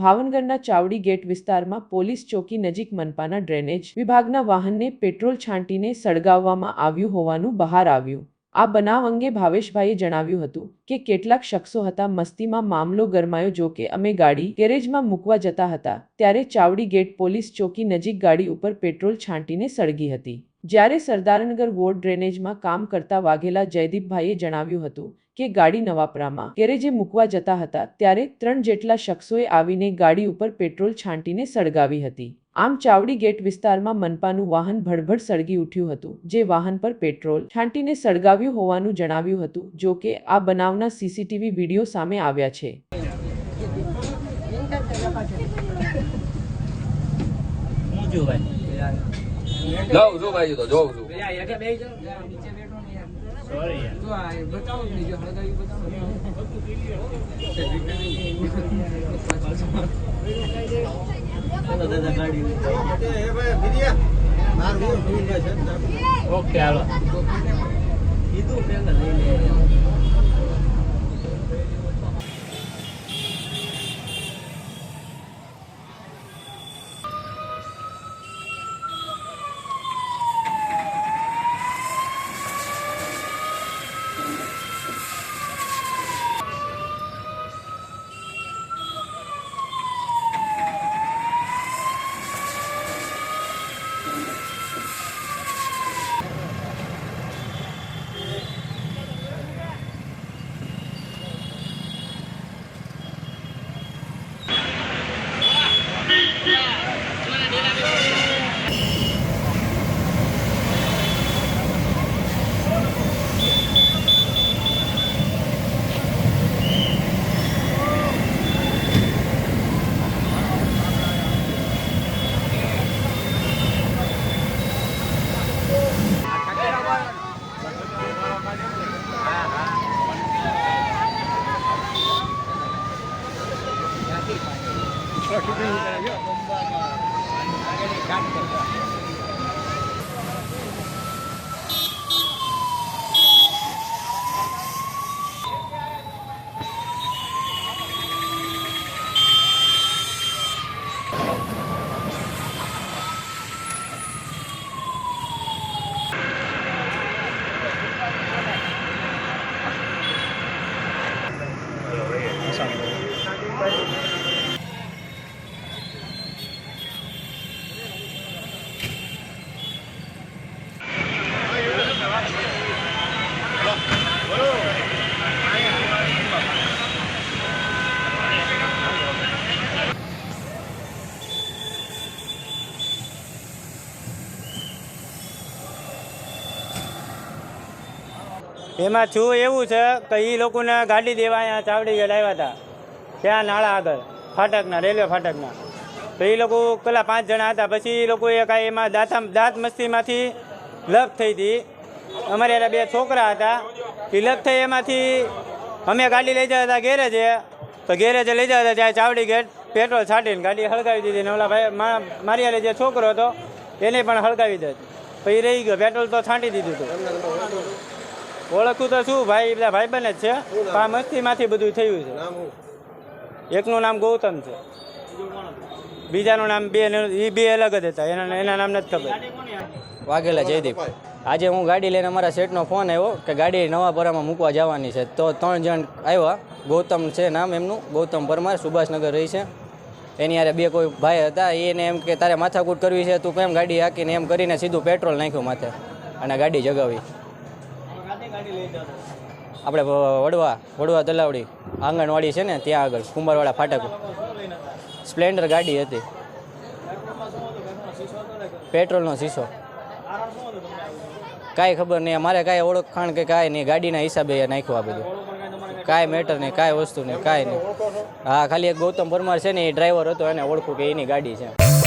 ભાવનગરના ચાવડી ગેટ વિસ્તારમાં પોલીસ ચોકી નજીક મનપાના ડ્રેનેજ વિભાગના વાહનને પેટ્રોલ છાંટીને સળગાવવામાં આવ્યું હોવાનું બહાર આવ્યું. આ બનાવ અંગે ભાવેશભાઈએ જણાવ્યું હતું કે કેટલાક શખ્સો હતા મસ્તીમાં મામલો ગરમાયો જો કે અમે ગાડી ગેરેજમાં મૂકવા જતા હતા ત્યારે ચાવડી ગેટ પોલીસ ચોકી નજીક ગાડી ઉપર પેટ્રોલ છાંટીને સળગી હતી. જ્યારે સરદારનગર વોર્ડ ડ્રેનેજમાં કામ કરતા વાઘેલા જયદીપભાઈએ જણાવ્યું હતું કે ગાડી નવાપરામાં ગેરેજે મૂકવા જતા હતા ત્યારે ત્રણ જેટલા શખ્સોએ આવીને ગાડી ઉપર પેટ્રોલ છાંટીને સળગાવી હતી. આમ ચાવડી ગેટ વિસ્તારમાં મનપાનું વાહન ભડભડ સળગી ઉઠ્યું હતું જે વાહન પર પેટ્રોલ છાંટીને સળગાવ્યું હોવાનું જણાવ્યું હતું જો કે આ બનાવના સીસીટીવી વીડિયો સામે આવ્યા છે. હું ઓકે હાલો. કીધું Thank you. એમાં છું એવું છે કે એ લોકોને ગાડી દેવા અહીંયા ચાવડી આવ્યા હતા. ત્યાં નાળા આગળ, ફાટકના, રેલવે ફાટકના. તો એ લોકો પેલા પાંચ જણા હતા, પછી એ લોકોએ કાંઈ એમાં દાંતા, દાંત મસ્તીમાંથી લપ થઈ હતી. અમારે એના બે છોકરા હતા. એ લપ થઈ એમાંથી અમે ગાડી લઈ જતા હતા ગેરેજે. તો ગેરેજે લઈ જતા ત્યાં ચાવડી ગેટ, પેટ્રોલ છાંટીને ગાડી હળગાવી દીધી ને ઓલા ભાઈ મારી હારે જે છોકરો હતો, એને પણ હળગાવી દીધી. પછી રહી ગયો, પેટ્રોલ તો છાંટી દીધું હતું ઓળખું તો શું ભાઈ બધા ભાઈબંધ જ છે. આ મસ્તીમાંથી બધું થયું છે. એકનું નામ ગૌતમ છે. બીજાનું નામ બે એ બે અલગ જ હતા એના એના નામ નથી ખબર. વાઘેલા જયદીપ. આજે હું ગાડી લઈને અમારા શેઠનો ફોન આવ્યો કે ગાડી નવાપરામાં મૂકવા જવાની છે. તો ત્રણ જણ આવ્યા. ગૌતમ છે નામ એમનું. ગૌતમ પરમાર સુભાષનગર રહી છે. એની યારે બે કોઈ ભાઈ હતા. એને એમ કે તારે માથાકૂટ કરવી છે તું કેમ ગાડી હાકીને એમ કરીને સીધું પેટ્રોલ નાખ્યું માથે અને ગાડી જગાવી. આપણે વડવા વડવા તલાવડી આંગણવાડી છે ને, ત્યાં આગળ, કુંભારવાડા ફાટક. સ્પ્લેન્ડર ગાડી હતી. પેટ્રોલનો શીશો. કાંઈ ખબર નહીં મારે કાંઈ ઓળખાણ કે કાંઈ નહીં, ગાડીના હિસાબે નાખ્યું આ બધું. કાંઈ મેટર નહીં, કાંઈ વસ્તુ નહીં, કાંઈ નહીં. હા, ખાલી એક ગૌતમ પરમાર છે ને, એ ડ્રાઈવર હતો, એને ઓળખું કે એની ગાડી છે.